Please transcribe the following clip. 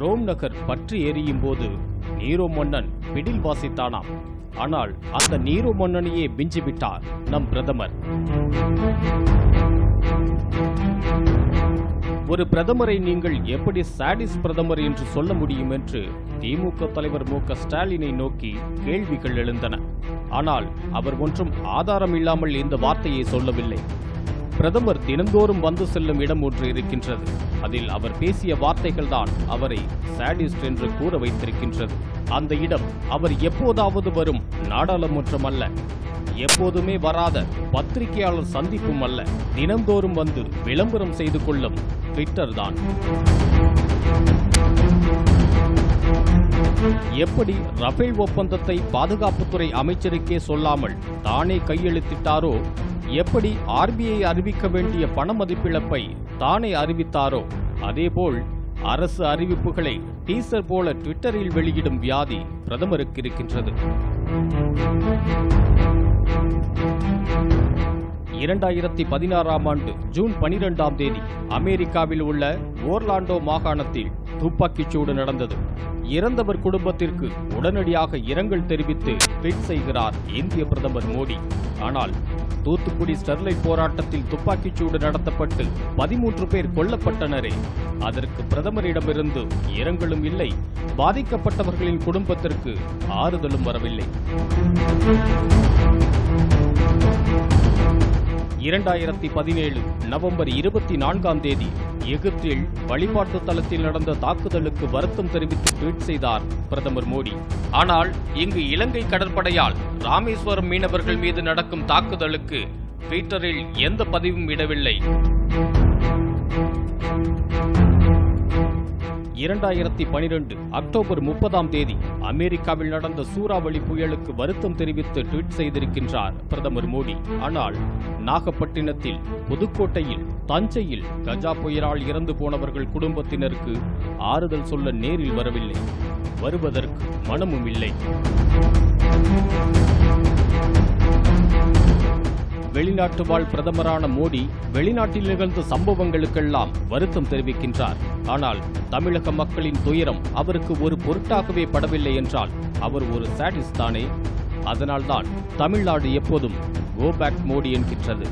Rome நகர் பற்றி எரியும் போது நீரோ மன்னன் பிடில் வாசித்தானாம். ஆனால் அந்த நீரோ மன்னனையே மிஞ்சிவிட்டார் நம் பிரதமர். ஒரு பிரதமரை நீங்கள் எப்படி சாடிஸ் பிரதமர் என்று சொல்ல முடியும் என்று திமுக தலைவர் மு க ஸ்டாலினை நோக்கி கேள்விகள் எழுந்தன. ஆனால் அவர் ஒன்றும் ஆதாரம் இல்லாமல் இந்த வார்த்தையை சொல்லவில்லை. பிரதமர் தினந்தோறும் வந்து செல்லும் இடம் ஒன்று இருக்கின்றது. அதில் அவர் பேசிய வார்த்தைகள்தான் அவரை சாடிஸ்ட் என்று கூற வைத்திருக்கின்றது. அந்த இடம் அவர் எப்போதாவது வரும் நாடாளுமன்றம் அல்ல. எப்போதுமே வராத பத்திரிகையாளர் சந்திப்பும் அல்ல. தினந்தோறும் வந்து விளம்பரம் செய்து கொள்ளும் ட்விட்டர் தான். எப்படி ரஃபேல் ஒப்பந்தத்தை பாதுகாப்புத்துறை அமைச்சருக்கே சொல்லாமல் தானே கையெழுத்திட்டாரோ எப்படி ஆர்பிஐ அறிவிக்க வேண்டிய பண மதிப்பிழப்பை தானே அறிவித்தாரோ அதேபோல் அரசு அறிவிப்புகளை டீசர் போல ட்விட்டரில் வெளியிடும் வியாதி பிரதமருக்கு இருக்கின்றது. இரண்டாயிரத்தி பதினாறாம் ஆண்டு ஜூன் பனிரெண்டாம் தேதி அமெரிக்காவில் உள்ள ஓர்லாண்டோ மாகாணத்தில் துப்பாக்கிச் சூடு நடந்தது. இறந்தவர் குடும்பத்திற்கு உடனடியாக இரங்கல் தெரிவித்து ட்வீட் செய்கிறார் இந்திய பிரதமர் மோடி. ஆனால் தூத்துக்குடி ஸ்டெர்லைட் போராட்டத்தில் துப்பாக்கிச் சூடு நடத்தப்பட்டு பதிமூன்று பேர் கொல்லப்பட்டனரே. அதற்கு பிரதமரிடமிருந்து இரங்கலும் இல்லை. பாதிக்கப்பட்டவர்களின் குடும்பத்திற்கு ஆறுதலும் வரவில்லை. இரண்டாயிரத்தி பதினேழு நவம்பர் இருபத்தி நான்காம் தேதி எகிப்தில் வழிபாட்டு தளத்தில் நடந்த தாக்குதலுக்கு வருத்தம் தெரிவித்து ட்வீட் செய்தார் பிரதமர் மோடி. ஆனால் இங்கு இலங்கை கடற்படையால் ராமேஸ்வரம் மீனவர்கள் மீது நடக்கும் தாக்குதலுக்கு ட்விட்டரில் எந்த பதிவும் இடவில்லை. இரண்டாயிரத்தி பனிரெண்டு அக்டோபர் முப்பதாம் தேதி அமெரிக்காவில் நடந்த சூறாவளி புயலுக்கு வருத்தம் தெரிவித்து ட்வீட் செய்திருக்கின்றார் பிரதமர் மோடி. ஆனால் நாகப்பட்டினத்தில் புதுக்கோட்டையில் தஞ்சையில் கஜா புயலால் இறந்து போனவர்கள் குடும்பத்தினருக்கு ஆறுதல் சொல்ல நேரில் வரவில்லை. வருவதற்கு மனமும் இல்லை. வெளிநாட்டு வாழ் பிரதமரான மோடி வெளிநாட்டில் நிகழ்ந்த சம்பவங்களுக்கெல்லாம் வருத்தம் தெரிவிக்கின்றார். ஆனால் தமிழக மக்களின் துயரம் அவருக்கு ஒரு பொருட்டாகவே படவில்லை என்றால் அவர் ஒரு சாடிஸ் தானே? அதனால்தான் தமிழ்நாடு எப்போதும் கோ பேக் மோடி என்கின்றது.